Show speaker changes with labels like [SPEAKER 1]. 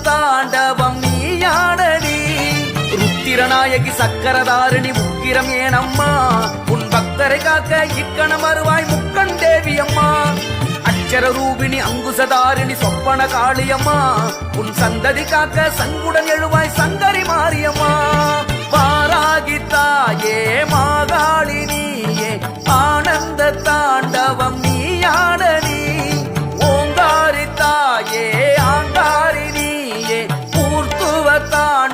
[SPEAKER 1] தாண்டவம் நீயாடடி ருத்திரநாயகி சக்கரதாரணி உக்கிரம் ஏனம்மா. உன் பக்தரை காக்க இக்கண மறுவாய் முக்கண் தேவி அம்மா அச்சர ரூபிணி அங்குசதாரிணி சொப்பன காளியம்மா. உன் சந்ததி காக்க சங்குடன் எழுவாய் சங்கரி மாரியம்மா. தான்